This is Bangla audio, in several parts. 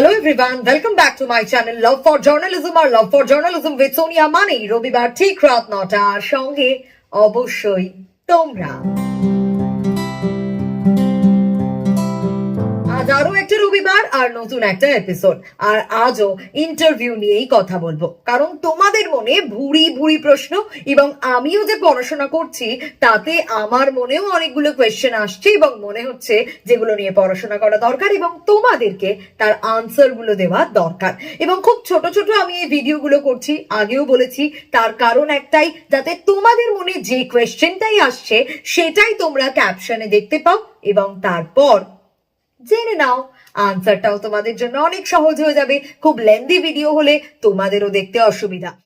Hello everyone, welcome back to my channel Love for Journalism or Love for Journalism with Sonia Mani রবিবার ঠিক রাত নটার সঙ্গে অবশ্যই তোমরা একটা রবিবার আর নতুন একটা এপিসোড আর আজও ইন্টারভিউ নিয়েই কথা বলব। কারণ তোমাদের মনে ভুরি ভুরি প্রশ্ন এবং আমিও যে পড়াশোনা করছি, তাতে আমার মনেও অনেকগুলো কোয়েশ্চেন আসছে এবং মনে হচ্ছে যেগুলো নিয়ে পড়াশোনা করা দরকার এবং তোমাদেরকে তার আনসারগুলো দেওয়া দরকার। এবং খুব ছোট ছোট আমি এই ভিডিওগুলো করছি। আগেও বলেছি, তার কারণ একটাই, যাতে তোমাদের মনে যে কোয়েশ্চেনটাই আসছে, সেটাই তোমরা ক্যাপশনে দেখতে পাও এবং তারপর জেনে নাও আনসারটাও তোমাদের জন্য অনেক সহজ হয়ে যাবে। খুব লেন্দি ভিডিও হলে তোমাদেরও দেখতে অসুবিধা।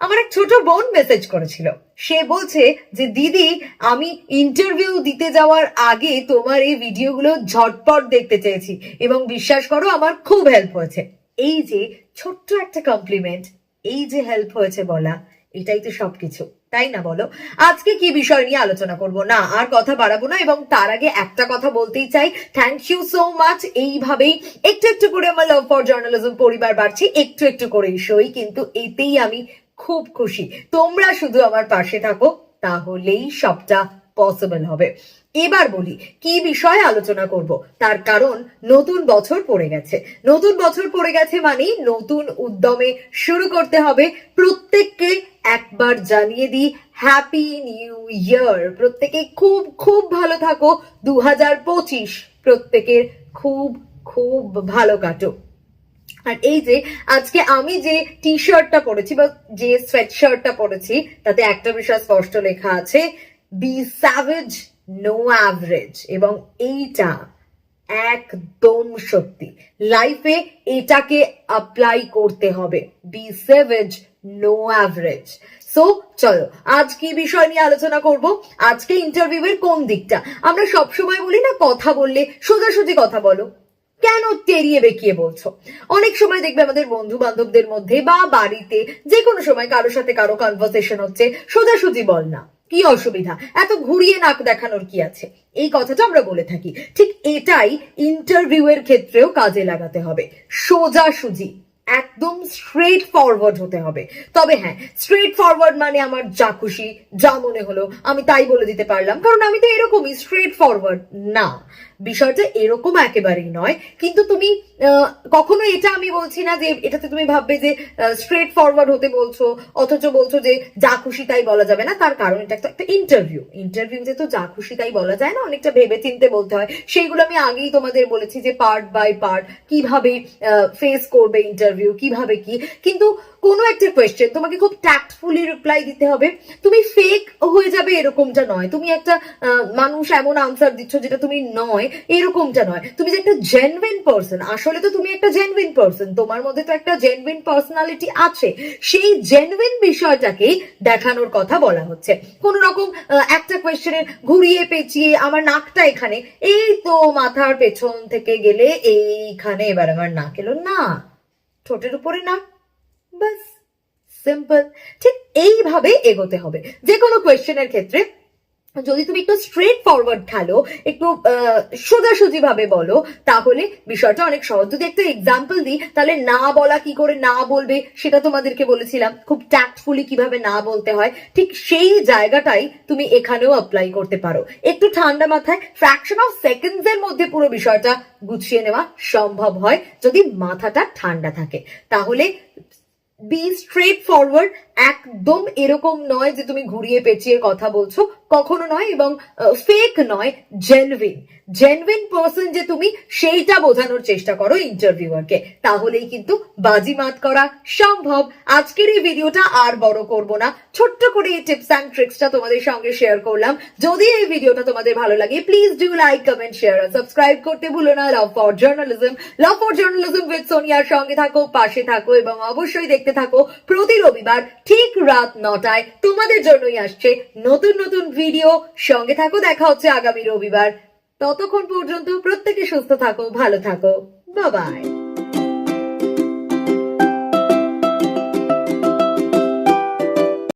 আমার এক ছোট বোন মেসেজ করেছিল। সে বলছে যে, দিদি, আমি ইন্টারভিউ দিতে যাওয়ার আগে তোমার এই ভিডিওগুলো ঝটপট দেখতে চেয়েছি এবং বিশ্বাস করো, আমার খুব হেল্প হয়েছে। এই যে, ছোট্ট একটা কমপ্লিমেন্ট এই যে হেল্প হয়েছে বলা, এটাই তো সবকিছু। তাই না বলো? আজকে কি বিষয় নিয়ে আলোচনা করব? না, আর কথা বাড়াবো না এবং তার আগে একটা কথা বলতেই চাই। থ্যাংক ইউ সো মাচ এইভাবেই একটু একটু করে আমার লাভ ফর জার্নালিজম পরিবার বাড়ছে। একটু একটু করে সই, কিন্তু এতেই আমি খুব খুশি। তোমরা শুধু আমার পাশে থাকো, তাহলেই সবটা পসিবল হবে। এবার বলি, কি বিষয়ে আলোচনা করব? তার কারণ নতুন বছর পড়ে গেছে। নতুন বছর পড়ে গেছে মানে নতুন উদ্যমে শুরু করতে হবে। প্রত্যেককে একবার জানিয়ে দিই হ্যাপি নিউ ইয়ার প্রত্যেকে খুব খুব ভালো থাকো। দু হাজার পঁচিশ প্রত্যেকের খুব খুব ভালো কাটো আর এই যে, আজকে আমি যে টি শার্টটা পরেছি বা যে সোয়েট শার্টটা পরেছি, তাতে একটা বিষয় স্পষ্ট লেখা আছে বি স্যাভেজ নো অ্যাভারেজ এবং এইটা একদম সত্যি। লাইফে এটাকে অ্যাপ্লাই করতে হবে। Be savage no average so চলো, আজ কি বিষয় নিয়ে আলোচনা করব? আজকে ইন্টারভিউ এর কোন দিকটা? আমরা সবসময় বলি না, কথা বললে সোজাসুজি কথা বলো। কেন টেরিয়ে বেঁকিয়ে বলছো? অনেক সময় দেখবে আমাদের বন্ধু বান্ধবদের মধ্যে বা বাড়িতে যে কোনো সময় কারোর সাথে কারও কনভারসেশন হচ্ছে, সোজাসুজি বল না। কি অসুবিধা? এত ঘুরিয়ে নাক দেখানোর কি আছে? এই কথাটা আমরা বলে থাকি। ঠিক এটাই ইন্টারভিউ এর ক্ষেত্রেও কাজে লাগাতে হবে। সোজা সুজি, একদম স্ট্রেট ফরওয়ার্ড হতে হবে। তবে হ্যাঁ স্ট্রেট ফরওয়ার্ড মানে আমার যা খুশি, যা মনে হলো, আমি তাই বলে দিতে পারলাম। কারণ আমি তো এরকমই স্ট্রেট ফরওয়ার্ড না। বিষয়টা এরকম একেবারেই নয়। কিন্তু তুমি কখনো এটা আমি বলছি না যে এটাতে তুমি ভাববে যে স্ট্রেট ফরওয়ার্ড হতে বলছো, অথচ বলছো যে যা খুশি তাই বলা যাবে না। তার কারণ এটা একটা ইন্টারভিউ ইন্টারভিউতে তো যা খুশি তাই বলা যায় না, অনেকটা ভেবে চিনতে বলতে হয়। সেইগুলো আমি আগেই তোমাদের বলেছি যে পার্ট বাই পার্ট কীভাবে ফেস করবে ইন্টারভিউ কীভাবে কি। কিন্তু কোনো একটা কোয়েশ্চেন তোমাকে খুব ট্যাক্টফুলি রিপ্লাই দিতে হবে, তুমি ফেক হয়ে যাবে এরকমটা নয়। তুমি একটা মানুষ এমন আনসার দিচ্ছ যেটা তুমি নয় এরকমটা নয়। তুমি যে একটা জেনুইন পার্সন আসলে তো তুমি একটা জেনুইন পার্সন তোমার মধ্যে তো একটা জেনুইন পার্সোনালিটি আছে। সেই জেনুইন বিষয়টাকেই দেখানোর কথা বলা হচ্ছে। কোন রকম একটা কোয়েশ্চেনের ঘুরিয়ে পেঁচিয়ে আমার নাকটা এখানে, এই তো মাথার পেছন থেকে গেলে এইখানে এবার আমার নাক এলো। না, ঠোঁটের উপরে নাক বাস সিম্পল ঠিক এইভাবে এগোতে হবে। যে কোনো কোয়েশ্চেনের ক্ষেত্রে যদি তুমি একটু স্ট্রেট ফরওয়ার্ড খেলো একটু সোজাসুজি ভাবে বলো, তাহলে বিষয়টা অনেক সহজ। যদি একটা এক্সাম্পল দিই, তাহলে না বলা কি করে না বলবে, সেটা তোমাদেরকে বলেছিলাম। খুব ট্যাক্টফুলি কীভাবে না বলতে হয়, ঠিক সেই জায়গাটাই তুমি এখানেও অ্যাপ্লাই করতে পারো। একটু ঠান্ডা মাথায় ফ্র্যাকশন অফ সেকেন্ডস এর মধ্যে পুরো বিষয়টা গুছিয়ে নেওয়া সম্ভব হয়, যদি মাথাটা ঠান্ডা থাকে। তাহলে বি স্ট্রেট ফরওয়ার্ড একদম এরকম নয় যে তুমি ঘুরিয়ে পেঁচিয়ে কথা বলছো, কখনো নয় এবং ফেক নয় জেনুইন জেনুইন পার্সন যে তুমি, সেইটা বোঝানোর চেষ্টা করো ইন্টারভিউয়ারকে তাহলেই কিন্তু বাজিমাত করা সম্ভব। আজকের এই ভিডিওটা আর বড় করব না। ছোট্ট করে এই টিপস অ্যান্ড ট্রিক্সটা তোমাদের সঙ্গে শেয়ার করলাম। যদি এই ভিডিওটা তোমাদের ভালো লাগে please do like comment share R subscribe করতে ভুলো না। Love for journalism love for journalism with সোনিয়ার সঙ্গে থাকো, পাশে থাকো এবং অবশ্যই দেখতে থাকো প্রতি রবিবার ঠিক রাত নটায় তোমাদের জন্যই আসছে নতুন নতুন ভিডিও। সঙ্গে থাকো, দেখা হচ্ছে আগামী রবিবার। ততক্ষণ পর্যন্ত প্রত্যেকে সুস্থ থাকো, ভালো থাকো। বাবাই